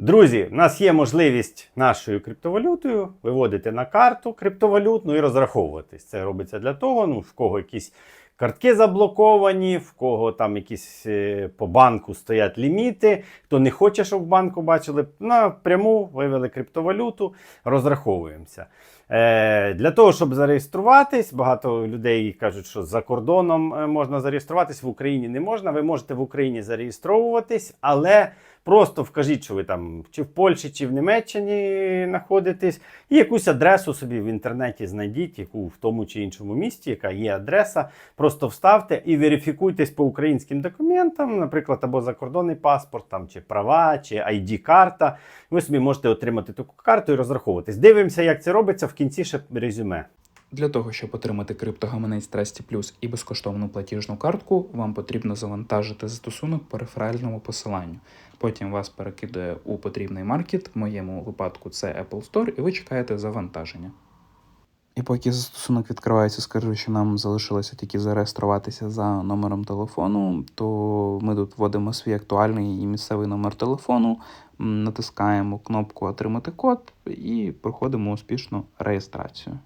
Друзі, в нас є можливість нашою криптовалютою виводити на карту криптовалютну і розраховуватись. Це робиться для того, ну, в кого якісь картки заблоковані, в кого там якісь е, по банку стоять ліміти, хто не хоче, щоб в банку бачили, напряму вивели криптовалюту, розраховуємося. Е, для того, щоб зареєструватись, багато людей кажуть, що за кордоном е, можна зареєструватись, в Україні не можна. Ви можете в Україні зареєстровуватись, але просто вкажіть, що ви там чи в Польщі, чи в Німеччині знаходитесь, і якусь адресу собі в інтернеті знайдіть, яку в тому чи іншому місті, яка є адреса. Просто вставте і верифікуйтесь по українським документам, наприклад, або закордонний паспорт, там, чи права, чи ID-карта. Ви собі можете отримати таку карту і розраховуватись. Дивимося, як це робиться в кінці ще резюме. Для того, щоб отримати криптогаманець Trusty Plus і безкоштовну платіжну картку, вам потрібно завантажити застосунок по реферальному посиланню. Потім вас перекидає у потрібний маркет, в моєму випадку це Apple Store, і ви чекаєте завантаження. І поки застосунок відкривається, скажу, що нам залишилося тільки зареєструватися за номером телефону, то ми тут вводимо свій актуальний і місцевий номер телефону, натискаємо кнопку Отримати код і проходимо успішну реєстрацію.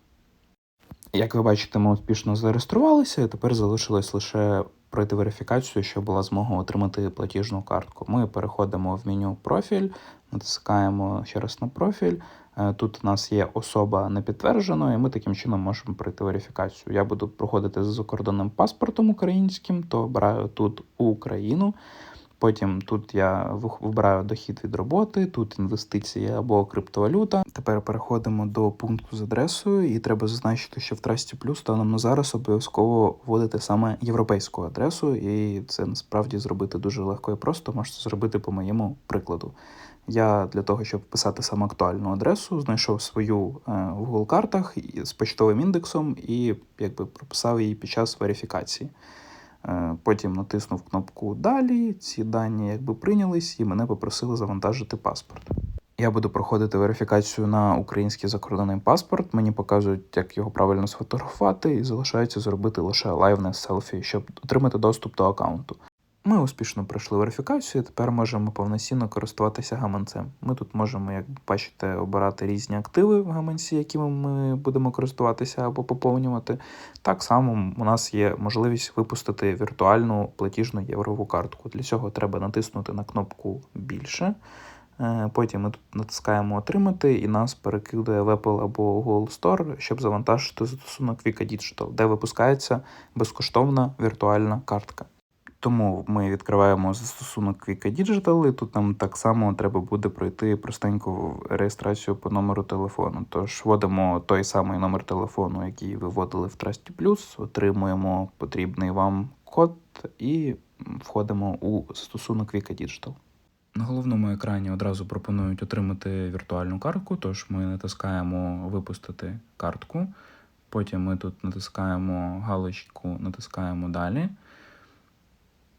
Як ви бачите, ми успішно зареєструвалися, і тепер залишилось лише пройти верифікацію, щоб була змога отримати платіжну картку. Ми переходимо в меню профіль, натискаємо ще раз на профіль. Е, Тут у нас є особа не підтверджена, і ми таким чином можемо пройти верифікацію. Я буду проходити з закордонним паспортом українським, то обираю тут Україну. Потім тут я вибираю дохід від роботи, тут інвестиції або криптовалюта. Тепер переходимо до пункту з адресою, і треба зазначити, що в Trusty Plus станом на зараз обов'язково вводити саме європейську адресу, і це насправді зробити дуже легко і просто. Можете зробити по моєму прикладу. Я для того, щоб писати саме актуальну адресу, знайшов свою е, в Google картах з почтовим індексом і якби прописав її під час верифікації. Е, Потім натиснув кнопку Далі. Ці дані якби прийнялись, і мене попросили завантажити паспорт. Я буду проходити верифікацію на український закордонний паспорт. Мені показують, як його правильно сфотографувати, і залишається зробити лише лайвне селфі, щоб отримати доступ до аккаунту. Ми успішно пройшли верифікацію, тепер можемо повноцінно користуватися гаманцем. Ми тут можемо, як бачите, обирати різні активи в гаманці, якими ми будемо користуватися або поповнювати. Так само у нас є можливість випустити віртуальну платіжну єврову картку. Для цього треба натиснути на кнопку більше. Е, Потім ми тут натискаємо Отримати і нас перекидає в Apple або Google Store, щоб завантажити застосунок Vika Digital, де випускається безкоштовна віртуальна картка. Тому ми відкриваємо застосунок Vika Digital, і тут нам так само треба буде пройти простеньку реєстрацію по номеру телефону. Тож вводимо той самий номер телефону, який ви вводили в Trusty Plus, отримуємо потрібний вам код і входимо у застосунок Vika Digital. На головному екрані одразу пропонують отримати віртуальну картку, тож ми натискаємо Випустити картку. Потім ми тут натискаємо галочку, натискаємо Далі.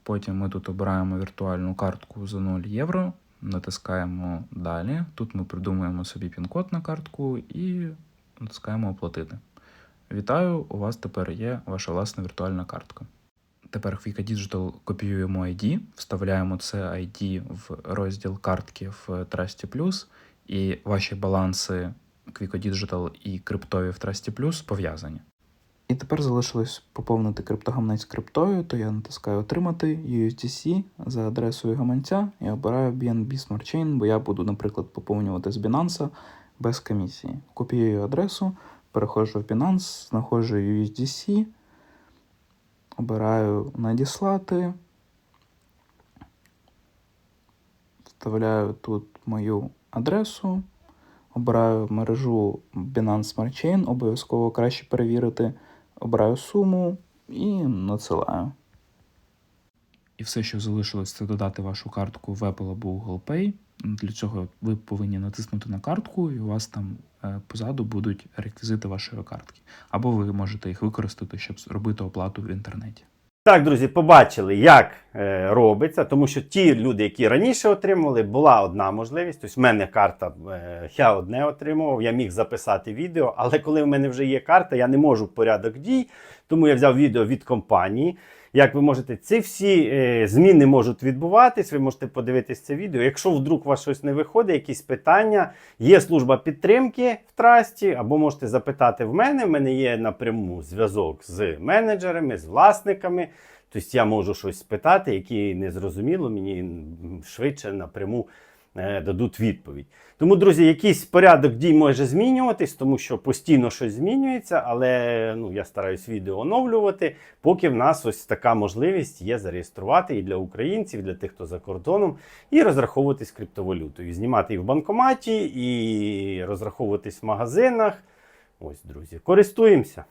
Потім ми тут обираємо віртуальну картку за 0 євро, натискаємо Далі. Тут ми придумуємо собі пін-код на картку і натискаємо Оплатити. Вітаю! У вас тепер є ваша власна віртуальна картка. Тепер в Digital копіюємо ID, вставляємо це ID в розділ картки в Trusty Plus, і ваші баланси Quico Digital і криптові в Trusty Plus пов'язані. І тепер залишилось поповнити криптогаманець криптою, то я натискаю Отримати USDC за адресою гаманця і обираю BNB Smart Chain, бо я буду, наприклад, поповнювати з Binance без комісії. Копіюю адресу, переходжу в Binance, знаходжу USDC, обираю надіслати, вставляю тут мою адресу, обираю мережу Binance Smart Chain, обов'язково краще перевірити, обираю суму і надсилаю. І все, що залишилось, це додати вашу картку в Apple або Google Pay. Для цього ви повинні натиснути на картку, і у вас там е, позаду будуть реквізити вашої картки. Або ви можете їх використати, щоб зробити оплату в інтернеті. Так, друзі, побачили, як е, робиться, тому що ті люди, які раніше отримували, була одна можливість. Тобто, в мене карта, е, я одне отримував, я міг записати відео, але коли в мене вже є карта, я не можу порядок дій, тому я взяв відео від компанії. Як ви можете. Ці всі е, зміни можуть відбуватись. Ви можете подивитись це відео. Якщо вдруг у вас щось не виходить, якісь питання, є служба підтримки в трасті, або можете запитати в мене. В мене є напряму зв'язок з менеджерами, з власниками. Тобто я можу щось спитати, які не зрозуміло, мені швидше напряму дадуть відповідь. Тому, друзі, якийсь порядок дій може змінюватись, тому що постійно щось змінюється, але ну, я стараюсь відео оновлювати, поки в нас ось така можливість є зареєструвати і для українців, і для тих, хто за кордоном, і розраховуватись криптовалютою. Знімати і в банкоматі, і розраховуватись в магазинах. Ось, друзі, користуємося.